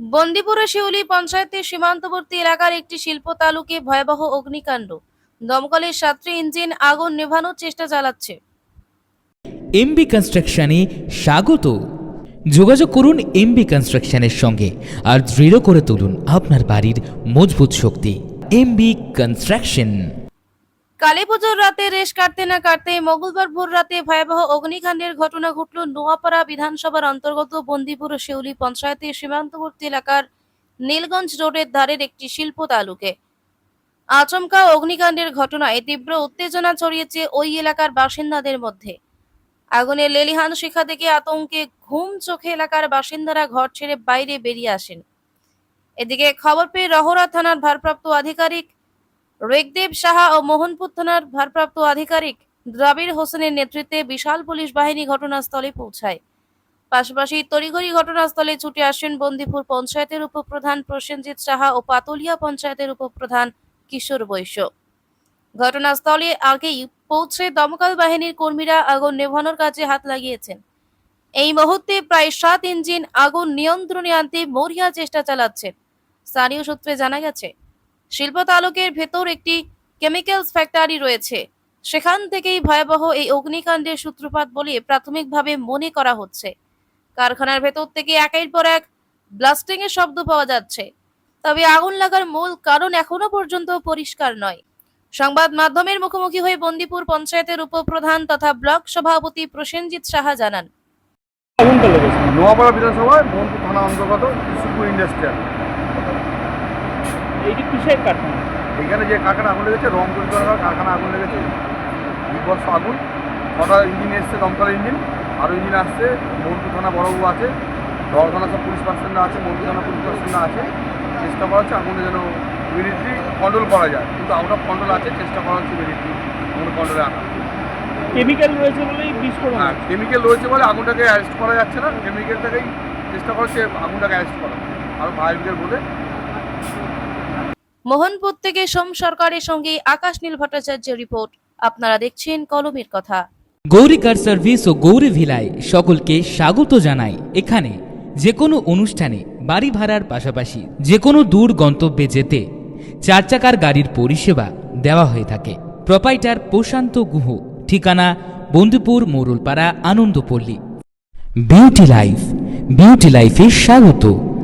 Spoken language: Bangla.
বন্দিপুরে শিউলি পঞ্চায়েতের সীমান্তবর্তী এলাকার একটি শিল্প তালুকে ভয়াবহ অগ্নিকাণ্ড। দমকলের সাতটি ইঞ্জিন আগুন নেভানোর চেষ্টা চালাচ্ছে। এমবি কনস্ট্রাকশনে স্বাগত। যোগাযোগ করুন এমবি কনস্ট্রাকশনের সঙ্গে আর দৃঢ় করে তুলুন আপনার বাড়ির মজবুত শক্তি। এমবি কনস্ট্রাকশন কালী পুজোর রাতে রেশ কাটতে না কাটতে মঙ্গলবার ভোর রাতে ভয়াবহ অগ্নিকাণ্ডের ঘটনা ঘটল নোয়াপাড়া বিধানসভার অন্তর্গত বন্দিপুর শিউলি পঞ্চায়েতের সীমান্তবর্তী এলাকার নীলগঞ্জ রোডের ধারের একটি শিল্প তালুকে। আচমকা অগ্নিকাণ্ডের ঘটনায় তীব্র উত্তেজনা ছড়িয়েছে ওই এলাকার বাসিন্দাদের মধ্যে। আগুনের লেলিহান শিখা থেকে আতঙ্কে ঘুম চোখে এলাকার বাসিন্দারা ঘর ছেড়ে বাইরে বেরিয়ে আসেন। এদিকে খবর পেয়ে রহরা থানার ভারপ্রাপ্ত আধিকারিক রেগদেব সাহা ও মোহনপুর থানার ভারপ্রাপ্ত আধিকারিক দ্রাবিড় হোসেনের নেতৃত্বে বিশাল পুলিশ বাহিনী ঘটনাস্থলে পৌঁছায়। পাশাপাশি তড়িঘড়ি ঘটনাস্থলে ছুটে আসেন বন্দিপুর পঞ্চায়েতের উপপ্রধান প্রসেনজিৎ সাহা ও পাতলিয়া পঞ্চায়েতের উপপ্রধান কিশোর বৈশ্য। ঘটনাস্থলে আগেই পৌঁছে দমকল বাহিনীর কর্মীরা আগুন নেভানোর কাজে হাত লাগিয়েছেন। এই মুহূর্তে প্রায় সাত ইঞ্জিন আগুন নিয়ন্ত্রণে আনতে মরিয়া চেষ্টা চালাচ্ছেন। স্থানীয় সূত্রে জানা গেছে শিল্প তালুকের ভেতর একটি কেমিক্যালস ফ্যাক্টরি রয়েছে। সেখান থেকেই ভয়াবহ এই অগ্নিকাণ্ডের সূত্রপাত বলে প্রাথমিকভাবে মনে করা হচ্ছে। কারখানার ভেতর থেকে একের পর এক ব্লাস্টিং এর শব্দ পাওয়া যাচ্ছে। তবে আগুন লাগার মূল কারণ এখনও পর্যন্ত পরিষ্কার নয়। সংবাদ মাধ্যমের মুখোমুখি হয়ে বন্দিপুর পঞ্চায়েতের উপপ্রধান তথা ব্লক সভাপতি প্রসেনজিৎ সাহা জানান। নোয়াপাড়া বিধানসভায় মোহনপুর থানা অন্তর্গত ইস্যুপুর ইন্ডাস্ট্রিয়াল। এইটি কিসের কারখানা? এখানে যে কারখানা আগুন লেগেছে রং তৈরি করার কারখানা আগুন লেগেছে। বিপর্ষ আগুন ছটা ইঞ্জিন এসছে দমকল ইঞ্জিন। আরও ইঞ্জিন আসছে মোহনপুর থানা বড়বাবু আছে দল থানা সব পুলিশ পার্সেন্টরা আছে মোহনপুর থানা পুলিশ পার্সেন্টরা আছে। চেষ্টা করা হচ্ছে আগুনে যেন ইমিডিয়েটলি কন্ট্রোল করা যায়। কিন্তু আউট অফ কন্ট্রোল আছে চেষ্টা করা হচ্ছে ইমিডিয়েটলি আগুন কন্ট্রোলে আনা। কেমিক্যাল রয়েছে বলেই বিস্ফোরণ হ্যাঁ কেমিক্যাল রয়েছে বলে আগুনটাকে অ্যারেস্ট করা যাচ্ছে না। কেমিক্যালটাকেই চেষ্টা করছে আগুনটাকে অ্যারেস্ট করা। আরও ফায়ার ব্রিগেড বলে। মোহনপুর থেকে সোম সরকারের সঙ্গে আকাশ নীল ভট্টাচার্যের রিপোর্ট। আপনারা দেখছেন কলমের কথা। গৌরী কার সার্ভিস ও গৌরী ভিলায় সকলকে স্বাগত জানাই। এখানে যে কোনো অনুষ্ঠানে বাড়ি ভাড়ার পাশাপাশি যে কোনো দূর গন্তব্যে যেতে চার চাকার গাড়ির পরিষেবা দেওয়া হয়ে থাকে। প্রপাইটার প্রশান্ত গুহ, ঠিকানা Bandhupur Morulpara, Anandapalli. Beauty life, beauty লাইফে স্বাগত।